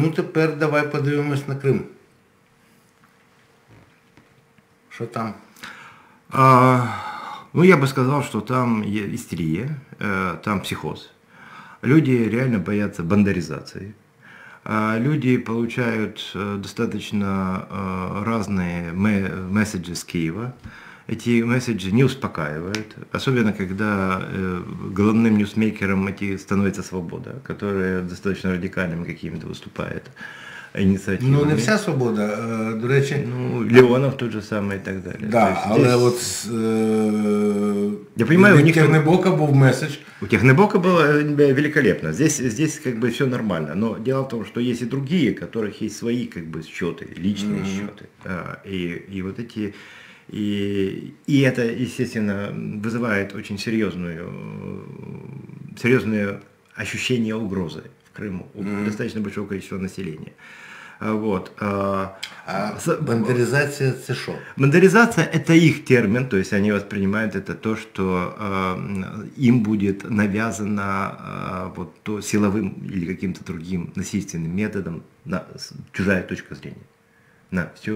Ну тепер давай подивимось на Крим. Що там? А, ну, я бы сказал, что там истерия, там психоз. Люди реально боятся бандаризации. А люди получают достаточно разные ме- месседжи с Киева. Эти месседжи не успокаивают, особенно когда э, главным ньюсмейкером эти становится свобода, которая достаточно радикальными какими-то выступает инициативами. Ну не вся свобода. Е, До речі, Ну, Леонов тот же самый и так далее. да, есть але здесь- от е, Я понимаю, у них Тернебока був меседж. У Технобока было э, великолепно. Здесь, здесь как бы все нормально. Но дело в том, что есть и другие, у которых есть свои как бы счеты, личные счеты. А, И, и вот эти и, и это, естественно, вызывает очень серьезную, серьезное ощущение угрозы в Крыму у достаточно большого количества населения. А, Вот. а, А с- бандеризація це що? Модернизация – это их термин, то есть они воспринимают это то, что э, им будет навязано э, вот, то силовым или каким-то другим насильственным методом на, с- чужая точка зрения на все,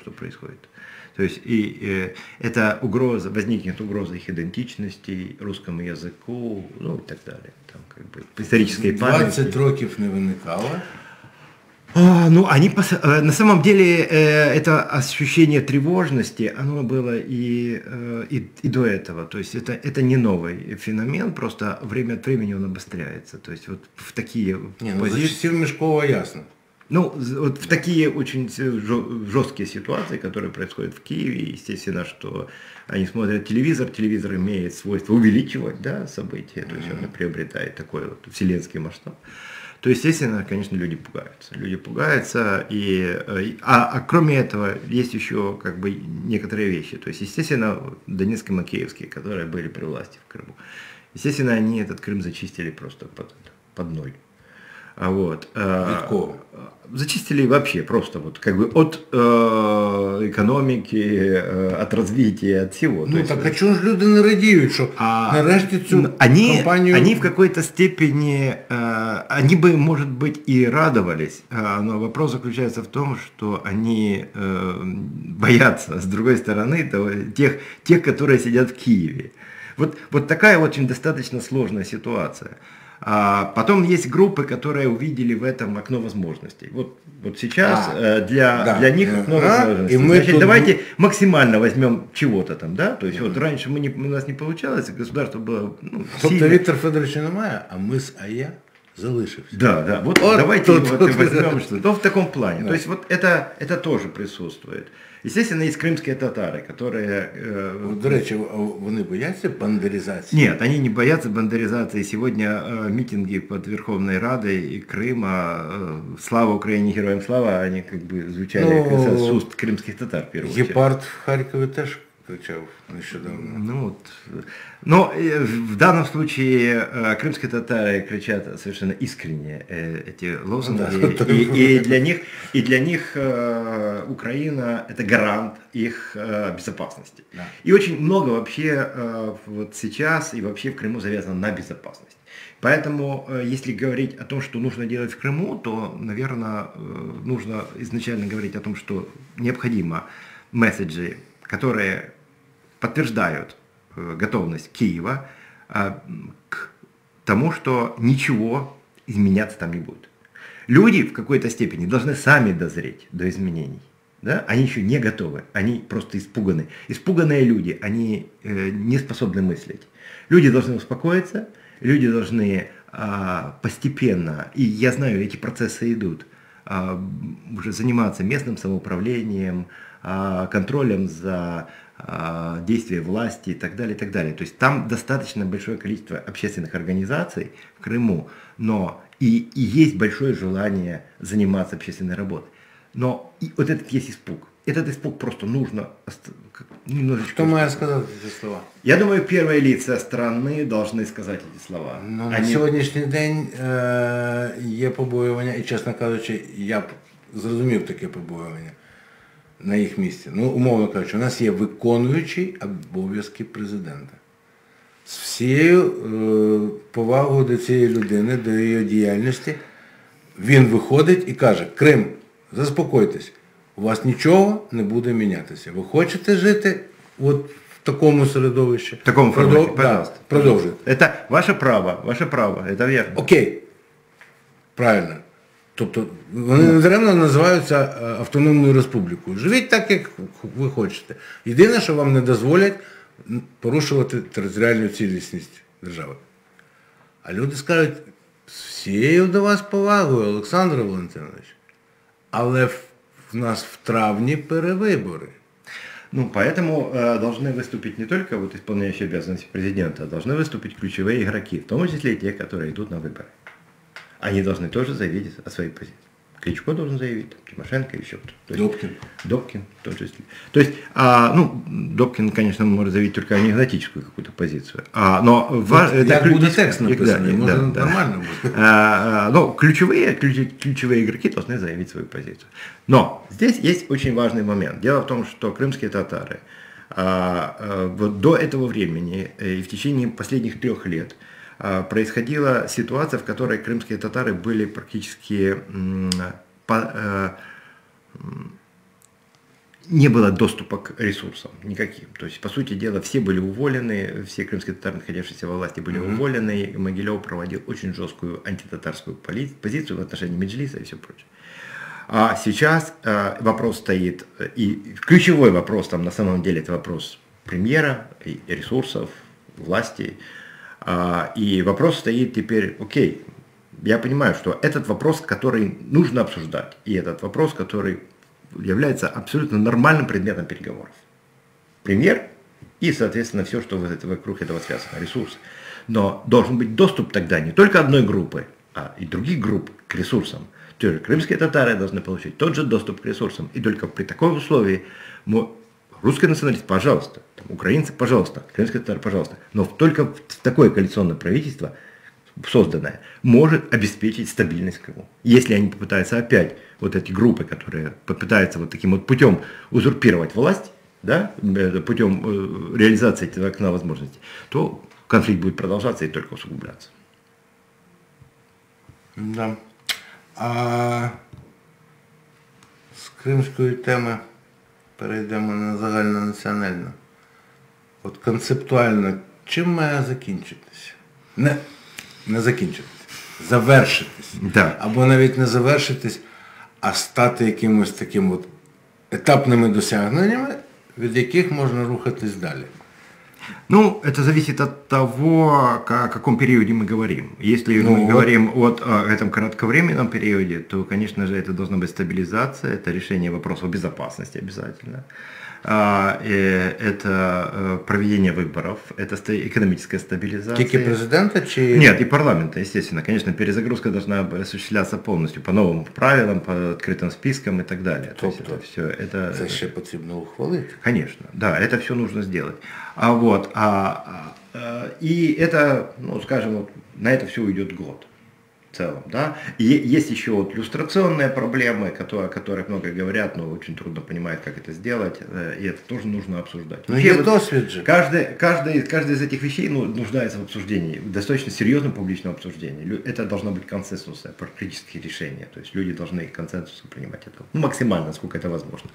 что происходит. То есть и э, это угроза, возникнет угроза их идентичности, русскому языку, ну и так далее. Там, как бы, исторической памяти. 20 років не виникало. А, Ну, они пос- э, на самом деле э, это ощущение тревожности, оно было и, э, и, и до этого. То есть это, это не новый феномен, просто время от времени он обостряется. То есть вот в такие Ні, ну за позиции. часів Мішкова ясно. Ну, вот в такие очень жесткие ситуации, которые происходят в Киеве, естественно, что они смотрят телевизор, телевизор имеет свойство увеличивать да, события, то есть он приобретает такой вот вселенский масштаб. То, естественно, конечно, люди пугаются. Люди пугаются, и, э, и- а, а кроме этого, есть еще как бы некоторые вещи. То есть, естественно, Донецкие, Макеевские, которые были при власти в Крыму, естественно, они этот Крым зачистили просто под, под ноль. А вот. а, Від кого? Зачистили вообще просто вот как бы от э, экономики, э, от развития, от всего. То Ну есть, так а чого ж люди не радіють, що а, нарешті цю н- они, компанію... они в какой-то степени, э, они бы, может быть, и радовались, а, но вопрос заключается в том, что они э, боятся, с другой стороны, того, тех, тех, которые сидят в Киеве. Вот, вот такая очень достаточно сложная ситуация. А потом есть группы, которые увидели в этом окно возможностей. Вот, вот сейчас А, э, для, да. для них окно Ага, возможностей. и мы Значит, тут давайте максимально возьмем чего-то там, да? То есть вот раньше мы не, у нас не получалось, государство было ну, Тобто сильно- Віктора Федоровича немає, а мис а я залишився. Да, да. Вот, Вот давайте тут вот вот. возьмем что то в таком плане. Да. То есть вот это, это тоже присутствует. Естественно, есть крымские татары, которые... э, От, До речі, а вони бояться бандеризації? Нет, они не боятся бандеризации. Сегодня э, митинги под Верховной Радой и Крыма, э, слава Украине, героям слава, они как бы звучали Ну, с уст крымских татар в первую очередь. Гепард в Харкові теж кричав нещодавно. Ну, вот. Но э, в данном случае э, крымские татары кричат совершенно искренне э, эти лозунги, Да. и, и для них, и для них Украина это гарант их безопасности. Да. И очень много вообще вот сейчас и вообще в Крыму завязано на безопасность. Поэтому, если говорить о том, что нужно делать в Крыму, то, наверное, нужно изначально говорить о том, что необходимо месседжи, которые подтверждают э, готовность Киева м, к тому, что ничего изменяться там не будет. Люди в какой-то степени должны сами дозреть до изменений. Да? Они еще не готовы, они просто испуганы. Испуганные люди, они э, не способны мыслить. Люди должны успокоиться, люди должны а, постепенно, и я знаю, эти процессы идут, а, уже заниматься местным самоуправлением, а, контролем за действия власти и так далее, и так далее. То есть там достаточно большое количество общественных организаций в Крыму, но и, и есть большое желание заниматься общественной работой. Но и вот этот есть испуг. Этот испуг просто нужно ост- как- немножечко... Хто має сказати ці слова? Я думаю, первые лица страны должны сказать эти слова. Ну, на Они- сьогоднішній день е, є побоювання, і чесно кажучи, я б зрозумів таке побоювання На їх місці. Ну, умовно кажучи, у нас є виконуючий обов'язки президента. З всією е, повагою до цієї людини, до її діяльності. він виходить і каже, Крим, заспокойтесь, у вас нічого не буде мінятися. Ви хочете жити от в такому середовищі? В такому Продов- формате, да, продовжуйте. Это ваше право, ваше право, это верно. Окей. Правильно. Тобто вони не даремно називаються е, автономною республікою. Живіть так, як ви хочете. Єдине, що вам не дозволять м, порушувати територіальну цілісність держави. А люди скажуть, з всією до вас повагою, Олександр Валентинович, але в, в нас в травні перевибори. Ну, поэтому э, должны выступить не только вот исполняющие обязанности президента, а должны выступить ключевые игроки, в том числе и те, которые идут на выборы. Они должны тоже заявить о своей позиции. Кличко должен заявить, там, Тимошенко, еще кто-то. Добкин в том числе. То есть, а, ну, Добкин, конечно, может заявить только анекдотическую какую-то позицию. А, но ва- это ключ- буде текст Да, написаний, да, може да. нормально буде. А, а, Но ключевые, ключ- ключевые игроки должны заявить свою позицию. Но здесь есть очень важный момент. Дело в том, что крымские татары а, а, вот до этого времени э, и в течение последних трех лет происходила ситуация, в которой крымские татары были практически э, не было доступа к ресурсам никаким. То есть, по сути дела, все были уволены, все крымские татары, находящиеся во власти, были уволены. И Могилев проводил очень жесткую антитатарскую позицию в отношении Меджлиса и все прочее. А сейчас э, вопрос стоит, э, и ключевой вопрос там на самом деле это вопрос премьера, и ресурсов, власти. А, и вопрос стоит теперь, окей, я понимаю, что этот вопрос, который нужно обсуждать, и этот вопрос, который является абсолютно нормальным предметом переговоров. Премьер и, соответственно, все, что вокруг этого связано, ресурсы. Но должен быть доступ тогда не только одной группы, а и других групп к ресурсам. То есть крымские татары должны получить тот же доступ к ресурсам. И только при таком условии русский националист, пожалуйста, там, украинцы, пожалуйста, крымские татары, пожалуйста. Но только такое коалиционное правительство созданное, может обеспечить стабильность Крыму. Если они попытаются опять, вот эти группы, которые попытаются вот таким вот путем узурпировать власть, да, э, путем э, реализации этого окна возможностей, то конфликт будет продолжаться и только усугубляться. Да. А з кримської теми перейдемо на загальнонаціональну. От концептуально, чим має закінчитися? Не, не закінчитися, завершитись. Да. Або навіть не завершитись, а стати якимось таким от етапними досягненнями, від яких можна рухатись далі. Ну, это зависит от того, о каком периоде мы говорим. Если Ну, мы вот. говорим от о этом кратковременном периоде, то, конечно же, это должна быть стабилизация, это решение вопросов безопасности обязательно. А, э, это э, проведение выборов, это экономическая стабилизация. Тільки президента чи Нет, и парламента, естественно. Конечно, перезагрузка должна осуществляться полностью по новым правилам, по открытым спискам и так далее. То есть Тобто, это все, это, це ще потрібно ухвалити? Конечно, да, это все нужно сделать. А вот, а, а, и это, ну, скажем, вот, на это все уйдет год в целом, да. И есть еще вот люстрационные проблемы, которые, о которых много говорят, но очень трудно понимать, как это сделать, э, и это тоже нужно обсуждать. Ну, Вообще є вот досвід же. Каждый, каждый, каждая из этих вещей ну, нуждается в обсуждении, в достаточно серьезном публичном обсуждении. Это должно быть консенсусное, практические решения. То есть люди должны консенсусом принимать это ну, максимально, насколько это возможно.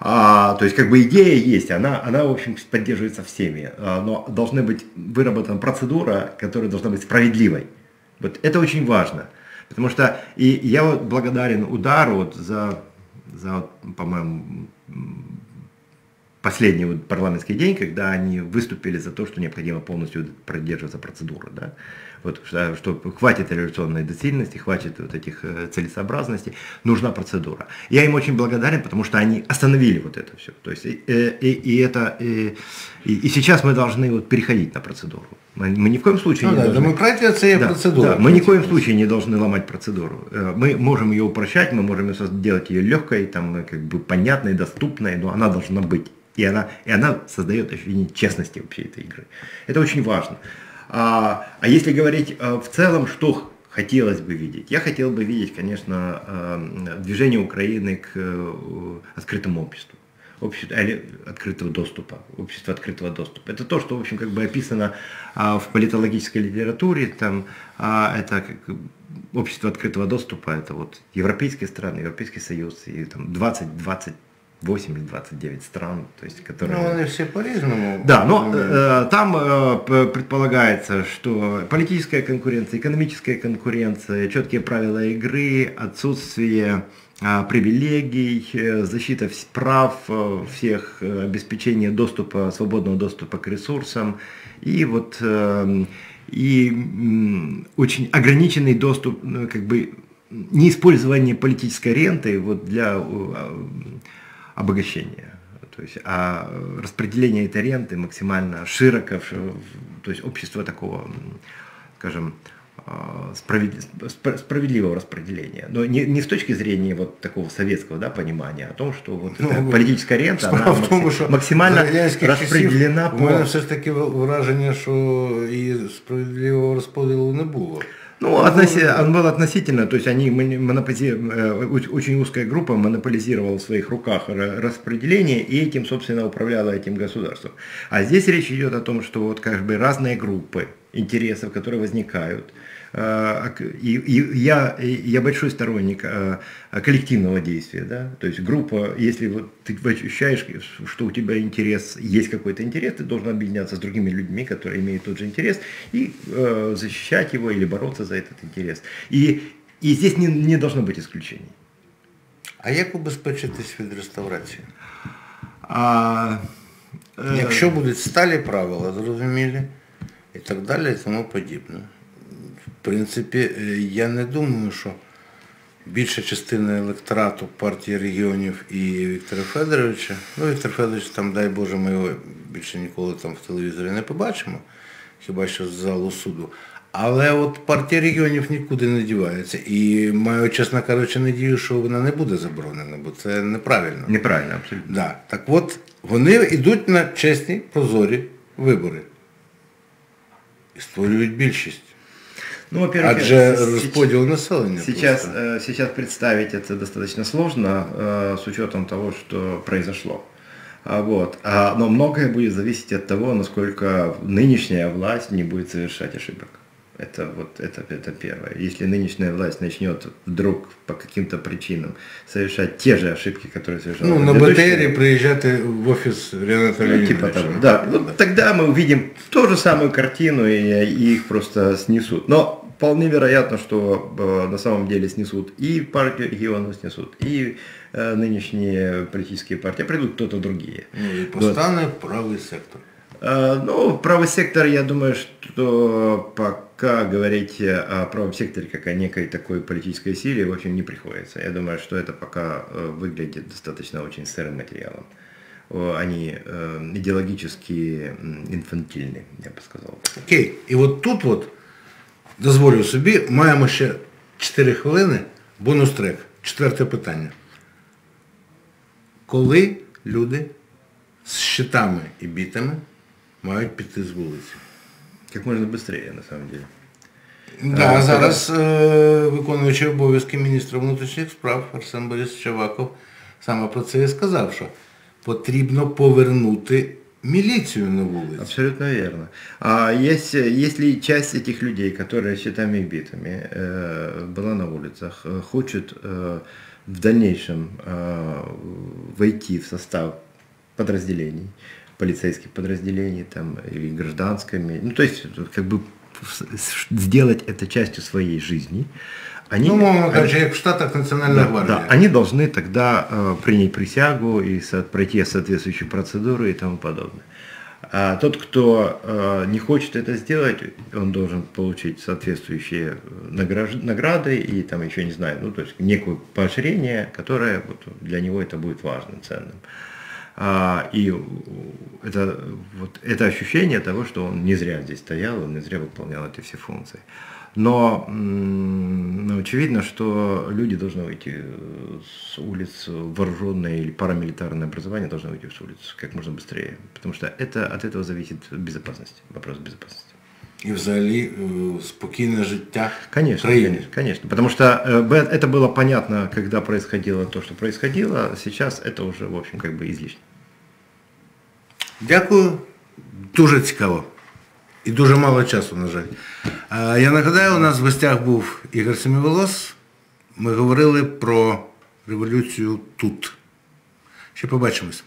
А, то есть как бы идея есть, она, она в общем поддерживается всеми, а, но должна быть выработана процедура, которая должна быть справедливой. Вот это очень важно, потому что и я вот благодарен удару вот за, за вот, по-моему, последний вот парламентский день, когда они выступили за то, что необходимо полностью продерживаться процедуры, да, вот что, что хватит революционной доцільности, хватит вот этих э, целесообразностей, нужна процедура. Я им очень благодарен, потому что они остановили вот это все. То есть и, э, и, и это и, и, и сейчас мы должны вот переходить на процедуру. Мы, мы ни в коем случае Ну, не да, должны. демократія це є Да, процедура. да, мы ни в коем случае не должны ломать процедуру. Э, Мы можем ее упрощать, мы можем ее делать ее легкой, там, э, как бы понятной, доступной, но она должна быть. И она, и она создает ощущение честности вообще этой игры. Это очень важно. А, а если говорить э, в целом, что хотелось бы видеть? Я хотел бы видеть, конечно, э, движение Украины к э, открытому обществу. общество или открытого доступа, общество открытого доступа. Это то, что, в общем, как бы описано а, в политологической литературе, там, а, это как, общество открытого доступа, это вот европейские страны, Европейский Союз, и там 20, 20 8 или 29 стран, то есть, которые... Ну, они все по-разному. Да, но э, там э, предполагается, что политическая конкуренция, экономическая конкуренция, четкие правила игры, отсутствие э, привилегий, э, защита прав э, всех, э, обеспечение доступа, свободного доступа к ресурсам и вот э, и э, очень ограниченный доступ, э, как бы неиспользование политической ренты вот для э, обогащения. То есть, а распределение этой ренты максимально широко, то есть общество такого, скажем, а, справедливого распределения. Но не, не с точки зрения вот такого советского да, понимания, а о том, что вот ну, политическая рента она в тому, що максимально розподілена по... У мене все ж таки враження, що і справедливого розподілу не було. Ну, относи, он был относительно, то есть они монополизировали, очень узкая группа монополизировала в своих руках распределение и этим, собственно, управляла этим государством. А здесь речь идет о том, что вот как бы разные группы интересов, которые возникают, и, и я, я большой сторонник а, коллективного действия, да, то есть группа, если вот ты ощущаешь, что у тебя интерес, есть какой-то интерес, ты должен объединяться с другими людьми, которые имеют тот же интерес, и э, защищать его или бороться за этот интерес. И, и здесь не, не должно быть исключений. А як убезпечитись від реставрації? А, е... Якщо будуть сталі правила, зрозумілі, і так далі, і тому подібне Принципі, е, я не думаю, що більша частина електорату партії регіонів і Віктора Федоровича, ну Віктор Федорович, там, дай Боже, ми його більше ніколи там в телевізорі не побачимо, хіба що з залу суду. Але от партія регіонів нікуди не дівається. І маю, чесно кажучи, надію, що вона не буде заборонена, бо це неправильно. Неправильно, абсолютно. Да. Так от, вони йдуть на чесні, прозорі вибори і створюють більшість. Ну, во-первых, Адже расподел населения. Сейчас, просто. сейчас представить это достаточно сложно э, с учетом того, что произошло. А, вот. А, но многое будет зависеть от того, насколько нынешняя власть не будет совершать ошибок. Это вот это, это первое. Если нынешняя власть начнет вдруг по каким-то причинам совершать те же ошибки, которые совершала Ну, на БТРе приезжать в офис Рената ну, типа того, да. Вот тогда мы увидим ту же самую картину, и, и их просто снесут. Но вполне вероятно, что э, на самом деле снесут и партию регионов снесут, и э, нынешние политические партии, а придут кто-то другие. Ну и постане вот. правый сектор. Э, ну, правый сектор, я думаю, что пока говорить о правом секторе как о некой такой политической силе, в общем, не приходится. Я думаю, что это пока э, выглядит достаточно очень сырым материалом. Они э, идеологически инфантильны, я бы сказал. Окей, okay. и вот тут вот дозволю собі, маємо ще 4 хвилини, бонус трек. Четверте питання. Коли люди з щитами і бітами мають піти з вулиці? Як можна швидше, на самом деле. Да, а, зараз е, виконуючий обов'язки міністра внутрішніх справ Арсен Борис Чаваков саме про це і сказав, що потрібно повернути милицию на улице. Абсолютно верно. А если, если часть этих людей, которые щитами и битами э, была на улицах, э, хочет э, в дальнейшем э, войти в состав подразделений, полицейских подразделений там, или гражданскими, ну то есть как бы сделать это частью своей жизни, они, ну, сказать, они, в Штатах Национальная да, гвардия. Да, они должны тогда э, принять присягу и со, пройти соответствующие процедуры и тому подобное. А тот, кто э, не хочет это сделать, он должен получить соответствующие э, награж, награды и там еще не знаю, ну то есть некое поощрение, которое вот, для него это будет важным, ценным. А, и это, вот, это ощущение того, что он не зря здесь стоял, он не зря выполнял эти все функции. Но ну, очевидно, что люди должны выйти с улиц, вооруженное или парамилитарное образование должно выйти с улиц как можно быстрее, потому что это, от этого зависит безопасность, вопрос безопасности і взагалі е, спокійне життя Конечно, в країні. конечно, конечно. Потому что э, б- это было понятно, когда происходило то, что происходило. а Сейчас это уже, в общем, как бы излишне. Дякую. Дуже цікаво. І дуже мало часу, на жаль. А, Я нагадаю, у нас в гостях був Ігор Семіволос. Ми говорили про революцію тут. Ще побачимось.